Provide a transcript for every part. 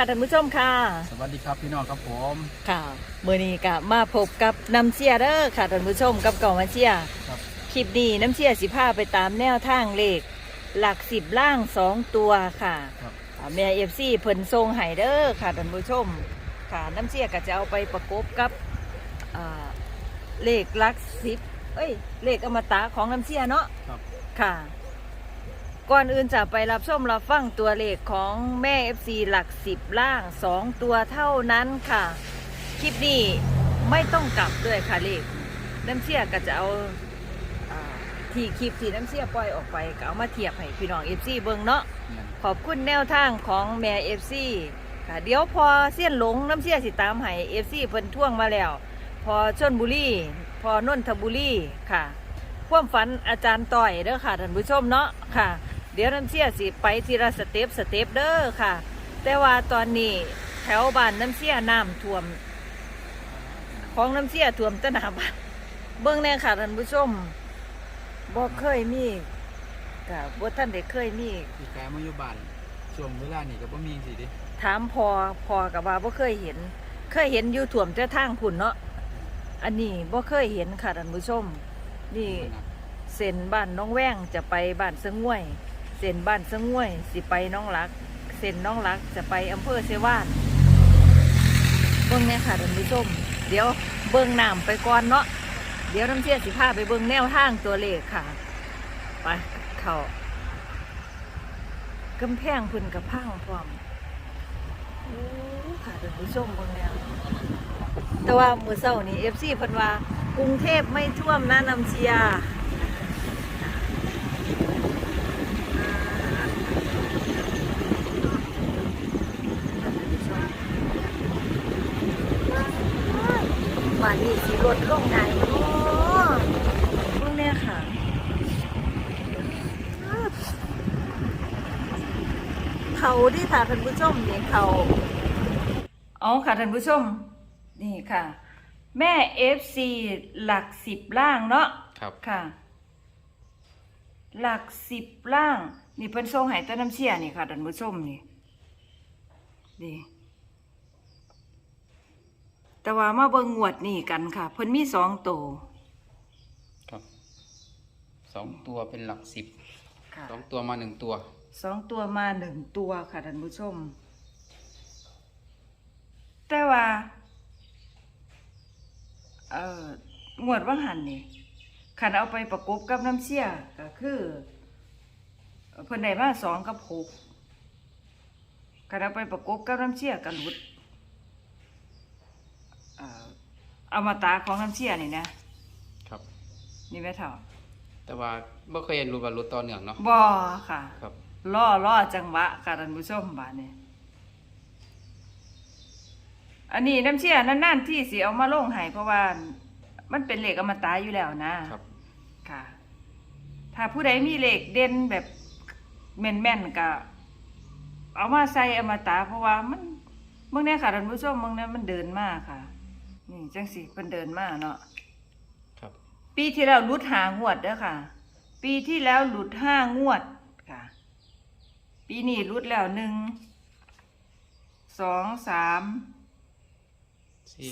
ค่ะท่านผู้ชมค่ะ สวัสดีครับพี่น้องครับผมค่ะมื่อนี้ก็มาพบกับน้ำเชียเด้อค่ะท่านผู้ชมกับเก่ามาเชียครับคลิปนี้น้ำเชียสิพาไปตามแนวทางเลข หลักสิบล่างสองตัวค่ะครับอ่าแม่เอฟซีเพิ่นทรงไห้เด้อค่ะท่านผู้ชมค่ะน้ำเชียก็จะเอาไปประกบกับอ่าเลขหลักสิบเอ้ยเลขอมตะของน้ำเชียเนาะครับค่ะ ก่อนอื่นจะไปรับชมรับฟังตัวเลขของแม่ FC หลักสิบล่าง 2 ตัวเท่านั้นค่ะ คลิปนี้ไม่ต้องกลับด้วยค่ะเลขน้ำเชี่ยก็จะเอาที่คลิปที่น้ำเชี่ยปล่อยออกไปก็เอามาเทียบให้พี่น้อง FC เบิ่งเนาะขอบคุณแนวทางของแม่ FC ค่ะเดี๋ยวพอเสี้ยนหลงน้ำเชี่ยสิตามให้ FC เพิ่นท่วงมาแล้ว พอชนบุรีพอนนทบุรีค่ะ ความฝันอาจารย์ต่อยเด้อค่ะท่านผู้ชมเนาะค่ะ ดี๋ยวน้ำเชี่ยสิไปทีละสเต็ปสเต็ปเด้อค่ะ แต่ว่าตอนนี้แถวบ้านน้ำเชี่ยน้ำท่วม ของน้ำเชี่ยท่วมแตะนาบ้านเบิ่งแน่ค่ะท่านผู้ชมบ่เคยมีค่ะบ่ท่านได้เคยมีพี่กายมาอยู่บ้านช่วงเวลานี่ก็บ่มีสิเดิถามพอพอกับว่าบ่เคยเห็น เคยเห็นอยู่ถ่วมแต่ทางพุ่นเนาะอันนี้บ่เคยเห็นค่ะท่านผู้ชม นี่เส้นบ้านน้องแว้งจะไปบ้านสะง่วย เส้นบ้านสะง่วย สิไปน้องหลัก เส้นน้องหลักจะไปอำเภอเสวานเบิ่งเนี่ยค่ะท่านผู้ชมเดี๋ยวเบิ่งน้ำไปก่อนเนาะเดี๋ยวน้ำเชี่ยสิพาไปเบิ่งแนวทางตัวเลขค่ะไปเขากำแพงพุ่นกับพังพร้อมโอ้ค่ะท่านผู้ชมเบิ่งแล้วแต่ว่ามือเช้านี้ FC เพิ่นว่ากรุงเทพไม่ท่วมนะน้ำเชียบ้านนี้สิ ลดลงได้เนาะเบิ่งแน่ค่ะเขาที่ค่ะท่านผู้ชมนี่เขาอ๋อค่ะท่านผู้ชม นี่ค่ะ แม่เอฟซีหลักสิบล่างเนาะครับค่ะ หลักสิบล่าง นี่เพิ่นส่งให้ต้นน้ำเชี่ยนี่ค่ะท่านผู้ชมนี่ดี แต่ว่ามาเบิ่งงวดนี่กันค่ะ เพิ่นมีสองตัวครับสองตัวเป็นหลักสิบค่ะสองตัวมาหนึ่งตัว สองตัวมาหนึ่งตัวค่ะท่านผู้ชม แต่ว่า เอ่องวดว่างหันนี่ขันเอาไปประกบกับน้ำเชี่ยก็คือเพิ่นได้มาสองกับหกขันเอาไปประกบกับน้ำเชี่ยก็หลุดเอ่อเอามาตราของน้ำเชี่ยนี่นะครับ นี่แม่เท่าแต่ว่าบ่เคยเห็นรูปว่ารุดต่อเนื่องเนาะบ่ค่ะครับล่อล่อจังหวะค่ะท่านผู้ชมบาดนี้อันนี้น้ำเชี่ยนั่นๆที่สิเอามาลงให้เพราะว่ามันเป็นเหล็กอมตะอยู่แล้วนะครับ ค่ะ ถ้าผู้ใดมีเหล็กเด่นแบบแม่นๆก็เอามาใส่อมตะเพราะว่ามันเมื่อนี้ค่ะท่านผู้ชมเมื่อนี้มันเดินมากค่ะ นี่จังสิเป็นเดินมากเนาะครับ ปีที่แล้วหลุดหางวดเด้อค่ะ ปีที่แล้วหลุดห้างวดค่ะ ปีนี้หลุดแล้วหนึ่งสองสาม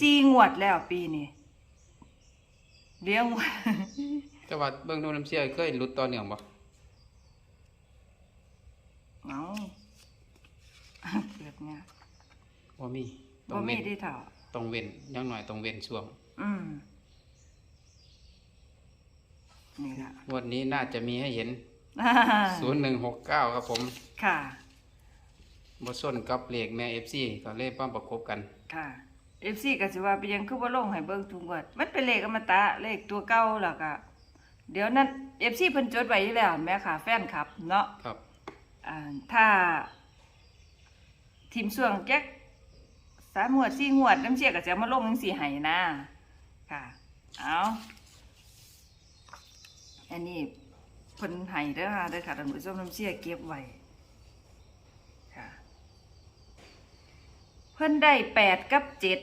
สี่งวดแล้วปีนี้เลี้ยงไว้แต่ว่าเบิ่งดูน้ำเชี่ยเคยรุดต่อเนื่องบ่เอาเกิดเนี่ยบ่มีต้บ่องมีเว้นที่เถ่า ต้องเว้นอยังหน่อยต้องเว้นช่วง อืมนี่ค่ะงวันนี้น่าจะมีให้เห็น0169ครับผม ค่ะบ่ส้นกับเลขแม่ FC ก็เลยป้อมประกบกัน ค่ะเอฟซีก็สิว่าไปยังคือว่าลงให้เบิ่งทุกงวดมันเป็นเลขอมตะเลขตัวเก่าแล้วก็เดี๋ยวนั้นเอฟซีเพิ่นจดไว้อยู่แล้วแม่ค่ะ แฟนคลับ เนาะครับ อ่าถ้าทีมส่วงแจ็ค สามงวดสี่งวดน้ำเชี่ยก็จะเอามาลงจังสี่ให้นะค่ะ เอาอันนี้เพิ่นให้เด้อค่ะเด้อค่ะท่านผู้ชมน้ำเชี่ยเก็บไว้ค่ะเพิ่นได้แปดกับเจ็ด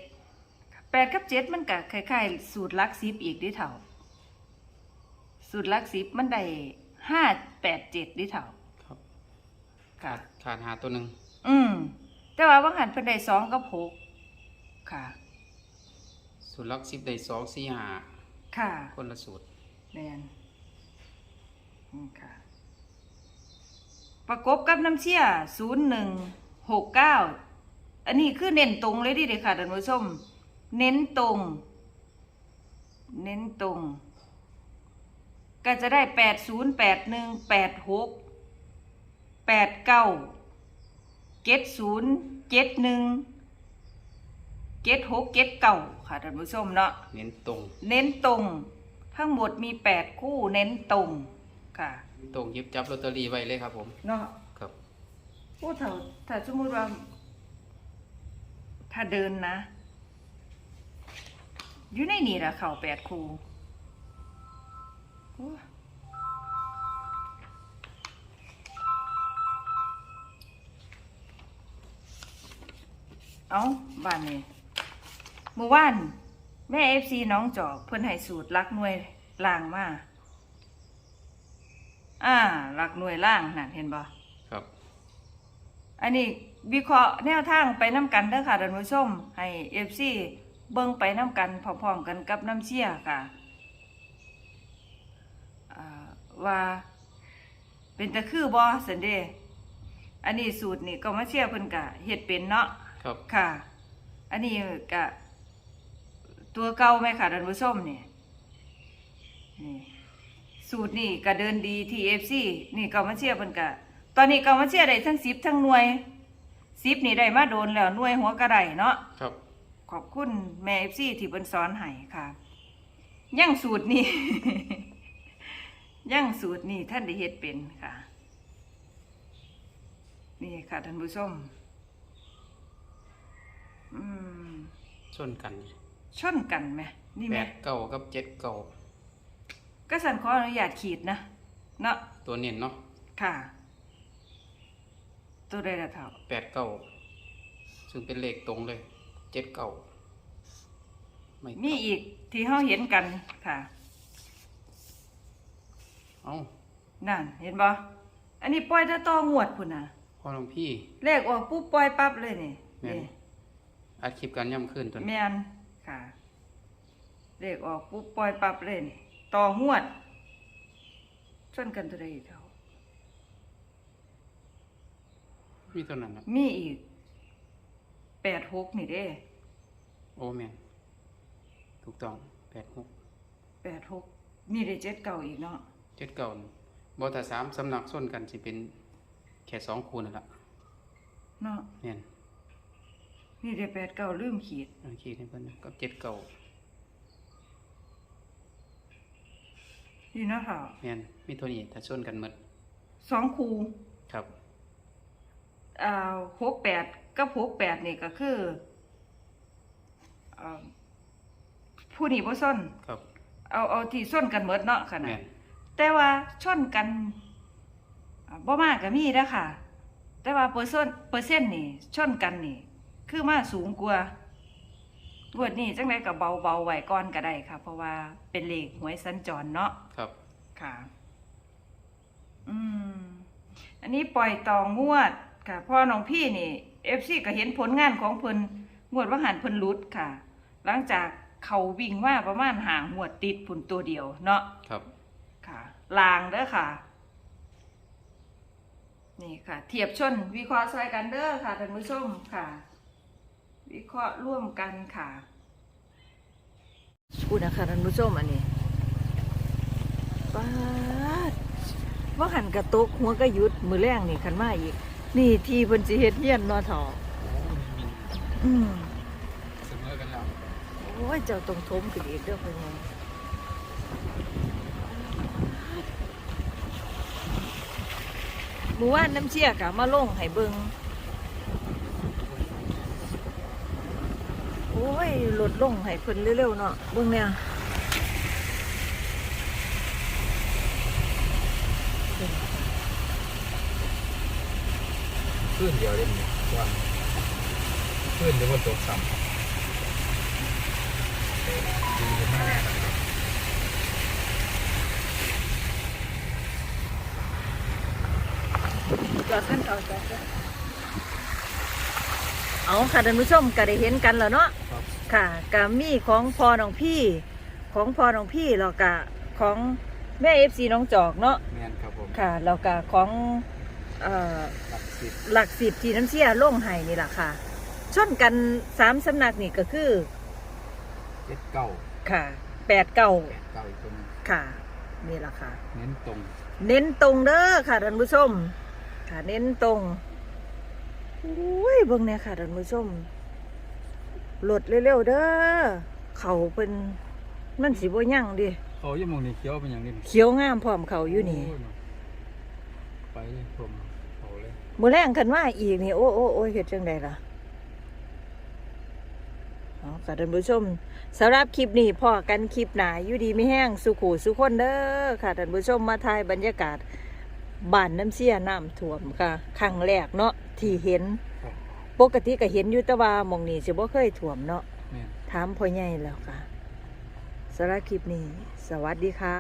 แปดกับเจ็ดมันก็คล้ายๆ สูตรลักซิบอีกเดิเถ่า สูตรลักซิบมันได้ห้าแปดเจ็ดดิเถ่าครับค่ะขาดหาตัวหนึงอืมแต่ว่าว่างหันเพิ่นได้สองกับหก ค่ะสูตรหลักสิบได้สองสี่ห้าค่ะคนละสูตรแมนนี่ค่ะ ประกบกับน้ำเชี่ยศูนย์หนึ่งหกเก้าอันนี้คือเน้นตรงเลยดิเด็กค่ะท่านผู้ชม เน้นตรง เน้นตรง ก็จะได้แปดศูนย์แปดหนึ่งแปดหกแปดเก้าเจ็ดศูนย์เจ็ดหนึ่ง เจ็ดหกเจ็ดเก้าค่ะท่านผู้ชมเนาะเน้นตรง เน้นตรง ทั้งหมดมีแปดคู่เน้นตรงค่ะ ตรงหยิบจับลอตเตอรี่ไว้เลยครับผม เนาะครับ พูดถ้าถ้าสมมติว่า ถ้าเดินนะ อยู่ในนี่ละเข่าแปดคู่โอ้เอาบ้านนี่ เมื่อวานแม่เอฟซีน้องจอกเพิ่นให้สูตรลักหน่วยล่างมาอ่าลักหน่วยล่างนั่นเห็นบ่ครับ อันนี้วิเคราะห์แนวทางไปน้ำกันเด้อค่ะท่านผู้ชมให้เอฟซีเบิ่งไปน้ำกันพร้อมๆกันกับน้ำเชี่ยค่ะอ่าว่าเป็นตะคือบ่สันเดอันนี้สูตรนี่ก็มาเชี่ยเพิ่นกะเฮ็ดเป็นเนาะครับค่ะ อันนี้กะ ตัวเก่าไหมค่ะท่านผู้ชมนี่นี่สูตรนี่ก็เดินดีทีเอฟซีนี่เก่ามาเชียร์เพิ่นกะตอนนี้เก่ามาเชียร์ได้ทั้งสิบทั้งหน่วยสิบนี่ได้มาโดนแล้วหน่วยหัวกระไดเนาะครับ ขอบคุณแม่เอฟซีที่เพิ่นสอนให้ค่ะยังสูตรนี่ยังสูตรนี่ท่านได้เฮ็ดเป็นค่ะ นี่ค่ะท่านผู้ชม อืม ชนกัน ชนกันไหมนี่ไหแปมดเก้ากับเจ็ดเก้าก็สันขออนุญาตขีดนะเนาะตัวเน้นเนาะค่ะ ตัวใดละเท่าแปดเก้าซึ่งเป็นเลขตรงเลยเจ็ดเก้าไม่มีอีกที่เฮาเห็นกันค่ะ เอ้านั่นเห็นบ่อันนี้ปล่อยแต่ต่องวดพุ่นน่ะพ่อหลวงพี่ เลขออกปุ๊บปล่อยปั๊บเลยนี่แม่น นี่อัดคลิปกันย่ำขึ้นตัวนี้แม่น ค่ะ เลขออกปุ๊บปล่อยปั๊บเลยนี่ต่องวดชนกันตัวใดอีกเท่ามีเท่านั้นนะมีอีกแปดหกนี่เด้โอ้แมนถูกต้องแปดหกแปดหกมีได้เจ็ดเก่าอีกเนาะเจ็ดเก้าบอถ้าสามสำนักส้นกันสิเป็นแค่สองคูนั่นแหละเนาะแม่น มีได้แปดเก่าลืมขีดอันคิดให้เพิ่นนะกับเจ็ดเก้านี่เนาะค่ะแม่นมีตัวนี้ถ้าส้นกันหมดสองคูครับอ่าหกแปดกับหกแปดนี่ก็คืออ่าผู้นี้บ่ส้นครับ เอาเอาที่ส้นกันหมดเนาะขนาแม่ดนแต่ว่าชนกันอ่าบ่มากก็มีนะค่ะ แต่ว่าเปอร์เซ็นต์เปอร์เซ็นต์นี่ชนกันนี่ คือมาสูงกว่างวดนี้จังไดก็เบาเบาๆไว้ก่อนก็ได้ค่ะ เพราะว่าเป็นเลขหวยสัญจรเนาะครับ ค่ะ อืม อันนี้ปล่อยต่องวดค่ะพ่อน้องพี่นี่เอฟซีก็เห็นผลงานของเพิ่นงวดว่าหันเพิ่นหลุดค่ะ หลังจากเขาวิ่งมาประมาณหางวดติดผุนตัวเดียวเนาะครับ ค่ะ ลางเด้อค่ะ นี่ค่ะ เทียบชนวิเคราะห์ซอยกันเด้อค่ะท่านผู้ชมค่ะ วิเคราะห์ร่วมกันค่ะพูดนะคะท่านผู้ชมอันนี้ป้าดว่าหันกระตุกหัวกระยุดมือแรงนี่ขันมาอีก นี่ทีเพิ่นสิเฮ็ดเฮียนเนอทออืมเสมอกันแล้วโอ้ยเจ้าตรงทมขึ้นอีกเด้อเพิ่นว่าหมู่ว่านน้ำเชี่ยกะมาลงให้เบิงโอ้ ยลดลงให้เพิ่นเร็วๆเนาะเบิ่งเนี่ยขึ้นเดียวได้ไหมว่าขึ้นเดี๋ยวมันตกซ้ำดีกันมากจอดขั้นต่อจอดขั้นเอาค่ะท่านผู้ชมก็ได้เห็นกันแล้วเนาะ ครับค่ะก็มีของพอน้องพี่ ของพอน้องพี่แล้วก็ของแม่เอฟซีน้องจอกเนาะแมนครับผมค่ะแล้วก็ของเอ่อหลักสิบหลักสิบที่น้ำเชี่ยล่งไห้นี่แหละค่ะชนกันสามสำนักนี่ก็คือเจ็ดเก้าค่ะแปดเก้าแปดเก้าอีกตัวหนึงค่ะนี่แหละค่ะ เน้นตรงเน้นตรงเด้อค่ะท่านผู้ชม ค่ะเน้นตรงอุ้ยเบิ่งเนี่ยค่ะท่านผู้ชมโหลดเร็วๆเด้อเขาเป็นมันสีบ่ยั่งดิเขายังมองนี่เขียวเป็นอย่างนี้เขียวงามพร้อมเขาอยู่นี่โเาะไปเลยผมเขาเลยมือแรงกันว่าอีกนี่โอ้โอ้โอ้ยเฮ็ดจังไดล่ะเอาค่ะท่านผู้ชมสำหรับคลิปนี้พอกันคลิปหนาอยู่ดีไม่แห้งสุขูสุคนเด้อค่ะท่านผู้ชมมาถ่ายบรรยากาศบ้านน้ำเสียน้ำท่วมค่ะครั้งแรกเนาะที่เห็นครับ ปกติก็เห็นอยู่แต่ว่าหมองนี้สิบ่เคยท่วมเนาะแม่น ถามพ่อใหญ่แล้วค่ะสำหรับคลิปนี้ สวัสดีค่ะ